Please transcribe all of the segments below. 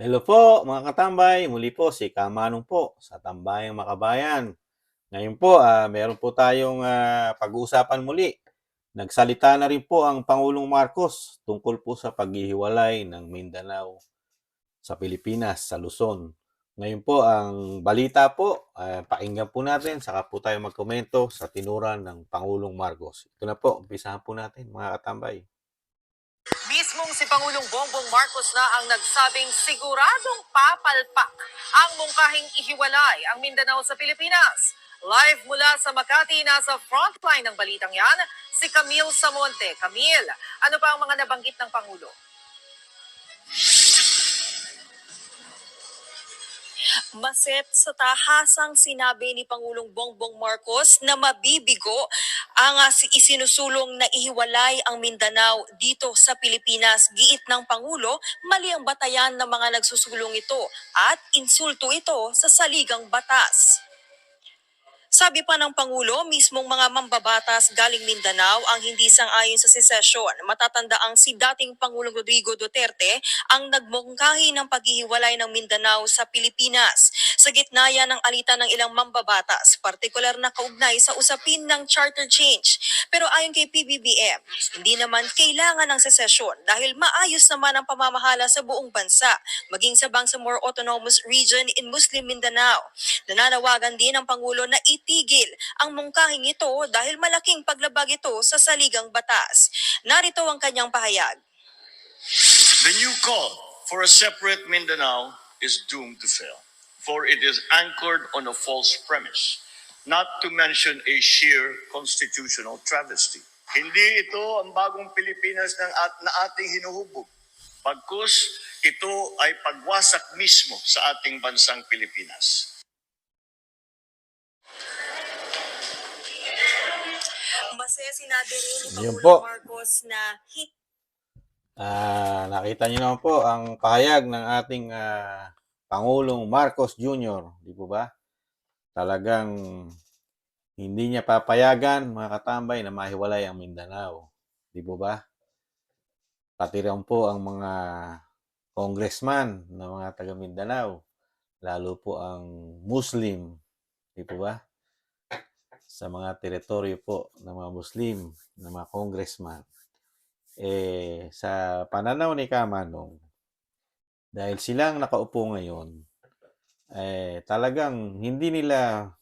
Hello po mga katambay, muli po si Kamanong po sa Tambayang Makabayan. Ngayon po, ah, meron po tayong ah, pag-uusapan muli. Nagsalita na rin po ang Pangulong Marcos tungkol po sa paghihiwalay ng Mindanao sa Pilipinas, sa Luzon. Ngayon po, ang balita po, ah, pakinggan po natin, saka po tayo magkomento sa tinuran ng Pangulong Marcos. Ito na po, umpisahan po natin mga katambay. Mismong si Pangulong Bongbong Marcos na ang nagsabing siguradong papalpak ang mungkahing ihiwalay ang Mindanao sa Pilipinas. Live mula sa Makati, nasa frontline ng balitang yan, si Camille Samonte. Camille, ano pa ang mga nabanggit ng Pangulo? Maset sa tahasang sinabi ni Pangulong Bongbong Marcos na mabibigo ang ah, si- isinusulong na ihiwalay ang Mindanao dito sa Pilipinas. Giit ng Pangulo, mali ang batayan ng mga nagsusulong ito at insulto ito sa saligang batas. Sabi pa ng Pangulo, mismong mga mambabatas galing Mindanao ang hindi sang-ayon sa secession. Matatanda ang si dating Pangulong Rodrigo Duterte ang nagmungkahi ng paghihiwalay ng Mindanao sa Pilipinas. Sa gitna ng alitan ng ilang mambabatas, partikular na kaugnay sa usapin ng charter change. Pero ayon kay PBBM, hindi naman kailangan ng secession dahil maayos naman ang pamamahala sa buong bansa, maging sa Bangsamoro Autonomous Region in Muslim Mindanao. Nananawagan din ang Pangulo na itigil ang mungkahing ito dahil malaking paglabag ito sa saligang batas. Narito ang kanyang pahayag. The new call for a separate Mindanao is doomed to fail, for it is anchored on a false premise, not to mention a sheer constitutional travesty. Hindi ito ang bagong Pilipinas ng at, na ating hinuhubog. Pagkus, ito ay pagwasak mismo sa ating bansang Pilipinas. Masaya sinabi rin ni Yun Pangulong po. Marcos na hit Ah, nakita niyo naman po ang pahayag ng ating ah, Pangulong Marcos Jr., di po ba? Talagang hindi niya papayagan mga katambay na mahiwalay ang Mindanao. Di po ba? Pati rin po ang mga congressman ng mga taga Mindanao, lalo po ang Muslim, di po ba? Sa mga teritoryo po ng mga Muslim, ng mga congressman eh, sa pananaw ni Kamanong, dahil silang nakaupo ngayon, eh, talagang hindi nila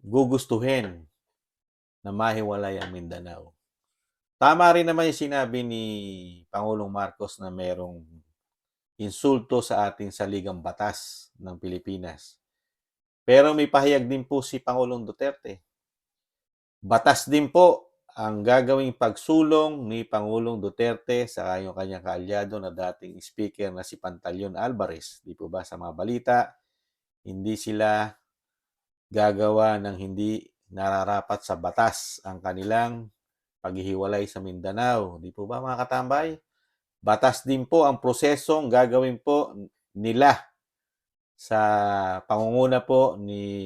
gugustuhin na mahiwalay ang Mindanao. Tama rin naman yung sinabi ni Pangulong Marcos na merong insulto sa ating saligang batas ng Pilipinas. Pero may pahayag din po si Pangulong Duterte. Batas din po ang gagawing pagsulong ni Pangulong Duterte sa kanyang kanyang kaalyado na dating speaker na si Pantaleon Alvarez. Di po ba sa mga balita, hindi sila gagawa ng hindi nararapat sa batas ang kanilang paghihiwalay sa Mindanao. Di po ba mga katambay? Batas din po ang prosesong gagawin po nila sa pangunguna po ni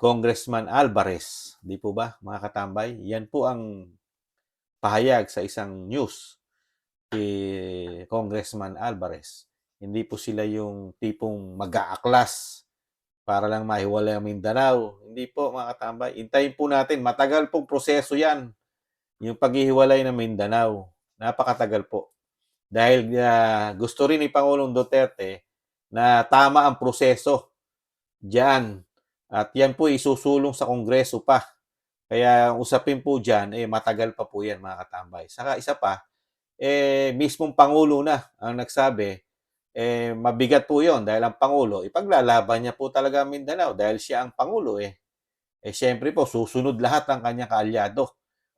Congressman Alvarez. Di po ba, mga katambay? Yan po ang pahayag sa isang news kay Congressman Alvarez. Hindi po sila yung tipong mag-aaklas para lang mahiwalay ang Mindanao. Hindi po, mga katambay. Intayin po natin. Matagal pong proseso yan. Yung paghihiwalay ng Mindanao. Napakatagal po. Dahil ah, gusto rin ni Pangulong Duterte na tama ang proseso diyan at yan po isusulong sa Kongreso pa. Kaya ang usapin po dyan, eh, matagal pa po yan mga katambay. Saka isa pa, eh, mismong Pangulo na ang nagsabi, eh, mabigat po yon dahil ang Pangulo, ipaglalaban niya po talaga Mindanao dahil siya ang Pangulo eh. Eh, syempre po, susunod lahat ang kanyang kaalyado.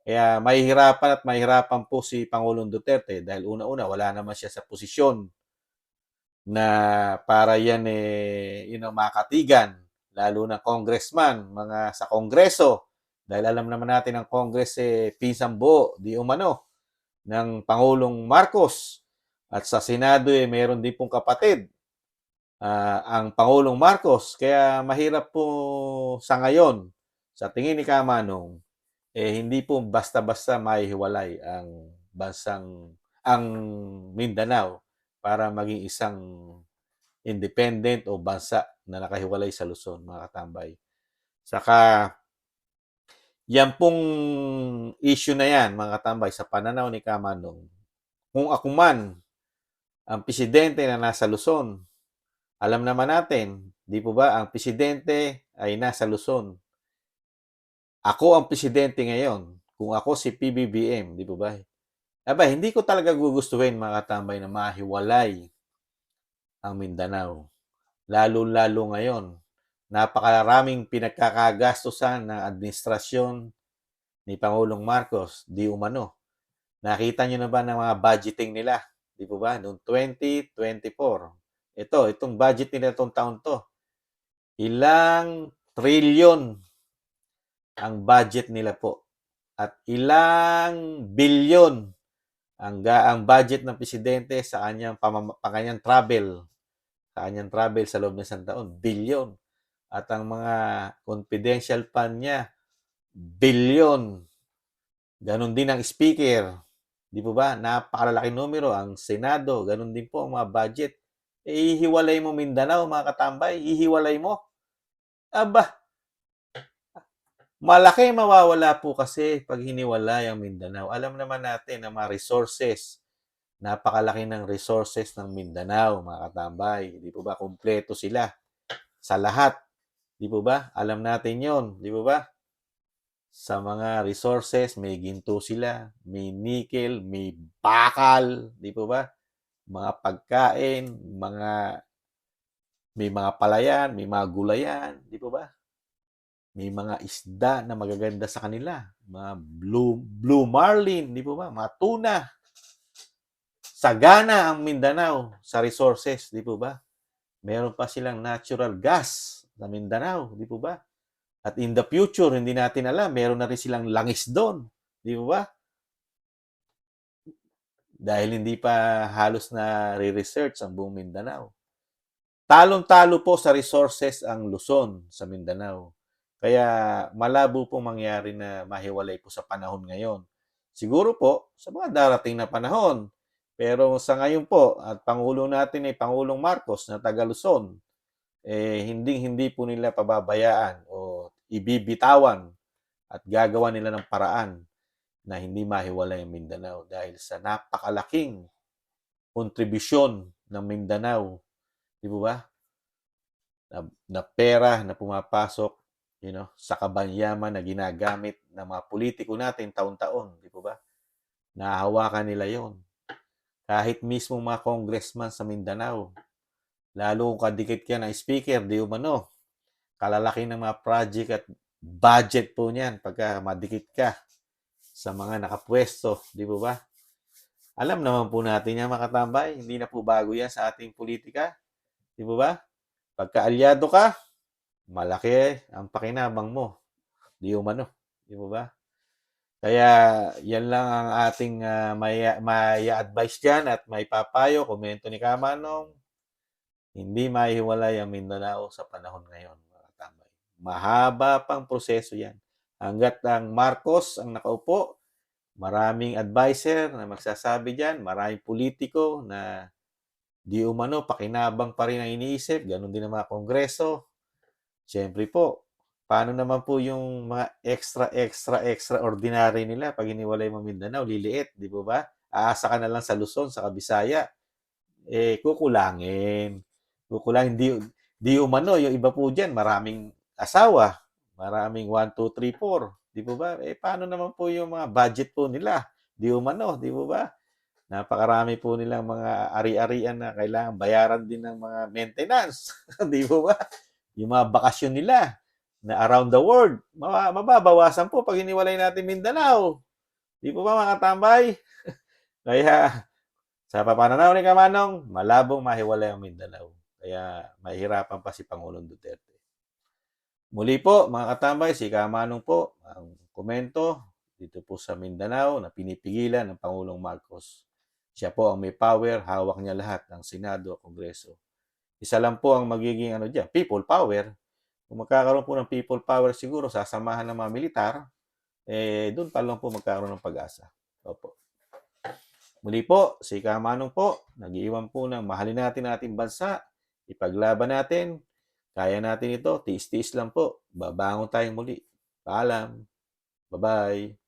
Kaya mahihirapan at mahihirapan po si Pangulong Duterte dahil una-una, wala naman siya sa posisyon na para yan eh, you know, makatigan lalo na congressman, mga sa kongreso, dahil alam naman natin ang Congress eh, pinsang buo, di umano, ng Pangulong Marcos. At sa Senado eh, meron din pong kapatid, ah, ang Pangulong Marcos. Kaya mahirap po sa ngayon, sa tingin ni Kamanong, eh, hindi po basta-basta maihiwalay ang bansang, ang Mindanao para maging isang independent o bansa na nakahiwalay sa Luzon, mga katambay. Saka, yan pong issue na yan, mga katambay, sa pananaw ni Kamanong, kung ako man, ang presidente na nasa Luzon, alam naman natin, di po ba, ang presidente ay nasa Luzon. Ako ang presidente ngayon. Kung ako si PBBM, di po ba? Aba, hindi ko talaga gugustuhin mga katambay na mahiwalay ang Mindanao. Lalo-lalo ngayon, napakaraming pinagkakagastusan ng administrasyon ni Pangulong Marcos, di umano. Nakita nyo na ba ng mga budgeting nila? Di po ba? Noong 2024. Ito, itong budget nila itong taon to. Ilang trilyon ang budget nila po. At ilang bilyon ang, ang budget ng presidente sa kanyang, pamam- pa kanyang travel. Sa kanyang travel sa loob ng isang taon. Bilyon. At ang mga confidential fund niya, bilyon. Ganon din ang speaker. Di po ba? Napakalaki numero. Ang Senado, ganon din po ang mga budget. Eh, ihiwalay mo Mindanao, mga katambay. Ihiwalay mo. Aba, malaki mawawala po kasi pag hiniwalay ang Mindanao. Alam naman natin na mga resources, napakalaki ng resources ng Mindanao, mga katambay. Di po ba? Kompleto sila sa lahat. Di po ba? Alam natin yon, Di po ba? Sa mga resources, may ginto sila, may nickel, may bakal, di po ba? Mga pagkain, mga may mga palayan, may mga gulayan, di po ba? May mga isda na magaganda sa kanila, mga blue blue marlin, di po ba? Mga tuna. Sagana ang Mindanao sa resources, di po ba? Meron pa silang natural gas sa Mindanao, di po ba? At in the future, hindi natin alam, meron na rin silang langis doon. Di po ba? Dahil hindi pa halos na re-research ang buong Mindanao. Talong-talo po sa resources ang Luzon sa Mindanao. Kaya malabo pong mangyari na mahiwalay po sa panahon ngayon. Siguro po sa mga darating na panahon. Pero sa ngayon po, at Pangulo natin ay Pangulong Marcos na taga Luzon, eh, hindi hindi po nila pababayaan o ibibitawan at gagawa nila ng paraan na hindi mahiwalay ang Mindanao dahil sa napakalaking kontribusyon ng Mindanao, di ba? Na, na pera na pumapasok, you know, sa kabanyaman na ginagamit ng mga politiko natin taon-taon, di ba ba? Nahahawakan nila 'yon. Kahit mismo mga congressman sa Mindanao, lalo kung kadikit ka ng speaker, di umano, kalalaki ng mga project at budget po niyan pagka madikit ka sa mga nakapwesto, di ba ba? Alam naman po natin yan mga katambay, hindi na po bago yan sa ating politika, di ba ba? Pagka alyado ka, malaki ang pakinabang mo, di umano, di ba ba? Kaya yan lang ang ating uh, may, may advice dyan at may papayo, komento ni Kamanong, hindi mahiwalay ang Mindanao sa panahon ngayon, mga katambay. Mahaba pang proseso yan. Hanggat ang Marcos ang nakaupo, maraming advisor na magsasabi dyan, maraming politiko na di umano, pakinabang pa rin ang iniisip, ganun din ang mga kongreso. Siyempre po, paano naman po yung mga extra, extra, extraordinary nila pag iniwalay mo Mindanao, liliit, di po ba? Aasa ka na lang sa Luzon, sa Kabisaya, eh, kukulangin. Kukulang di di umano yung iba po diyan maraming asawa. Maraming 1 2 3 4 di po ba? Eh paano naman po yung mga budget po nila? Di umano di po ba? Napakarami po nilang mga ari-arian na kailangan bayaran din ng mga maintenance di po ba? Yung mga bakasyon nila na around the world mababawasan po pag iniwalay natin Mindanao di po ba mga tambay kaya sa papananaw ni Kamanong malabong mahiwalay ang Mindanao kaya mahirapan pa si Pangulong Duterte. Muli po, mga katambay, si Kamanong po, ang komento dito po sa Mindanao na pinipigilan ng Pangulong Marcos. Siya po ang may power, hawak niya lahat ng Senado Kongreso. Isa lang po ang magiging ano diyan, people power. Kung magkakaroon po ng people power siguro, sasamahan ng mga militar, eh doon pa lang po magkakaroon ng pag-asa. Opo. Muli po, si Kamanong po, nag-iwan po ng mahalin natin ating bansa. Ipaglaban natin. Kaya natin ito. Tiis-tiis lang po. Babangon tayong muli. Paalam. Bye-bye.